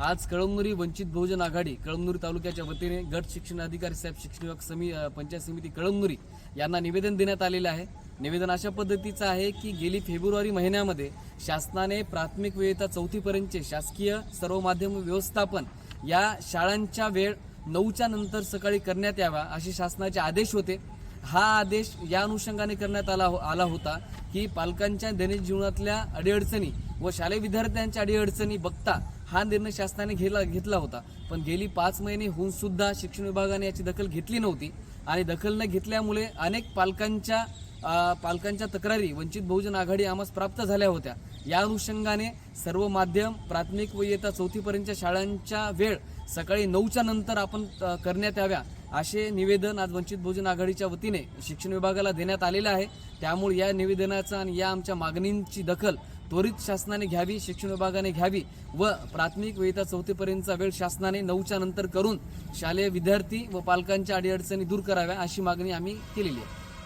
आज कळमनुरी वंचित बहुजन आघाडी कळमनुरी तालुक्याच्या वतीने गट शिक्षण अधिकारी साहेब शिक्षण विभाग समी पंचायत समिती कळमनुरी यांना निवेदन देण्यात आलेलं आहे. निवेदन अशा पद्धतीचं आहे की गेली फेब्रुवारी महिन्यामध्ये शासनाने प्राथमिक वेळेता चौथीपर्यंतचे शासकीय सर्व माध्यम व्यवस्थापन या शाळांच्या वेळ नऊच्या नंतर सकाळी करण्यात यावा असे शासनाचे आदेश होते. हा आदेश या अनुषंगाने करण्यात आला हो- आला होता की पालकांच्या दैनिक जीवनातल्या अडीअडचणी व शालेय विद्यार्थ्यांच्या अडीअडचणी बघता हा निर्णय शासनाने घेला घेतला होता. पण गेली पाच महिने होऊन सुद्धा शिक्षण विभागाने याची दखल घेतली नव्हती. आणि दखल न घेतल्यामुळे अनेक पालकांच्या पालकांच्या तक्रारी वंचित बहुजन आघाडी आम्हास प्राप्त झाल्या होत्या. या अनुषंगाने सर्व माध्यम प्राथमिक व इयत्ता चौथीपर्यंतच्या शाळांच्या वेळ सकाळी नऊच्या नंतर आपण करण्यात याव्या असे निवेदन आज वंचित बहुजन आघाडीच्या वतीने शिक्षण विभागाला देण्यात आलेलं आहे. त्यामुळे या निवेदनाचा आणि या आमच्या मागणींची दखल त्वरित शासनाने घ्यावी शिक्षण विभागाने घ्यावी व प्राथमिक वेता चौथीपर्यंतचा वेळ शासनाने नऊच्या नंतर करून शालेय विद्यार्थी व पालकांच्या अडीअडचणी दूर कराव्या अशी मागणी आम्ही केलेली आहे.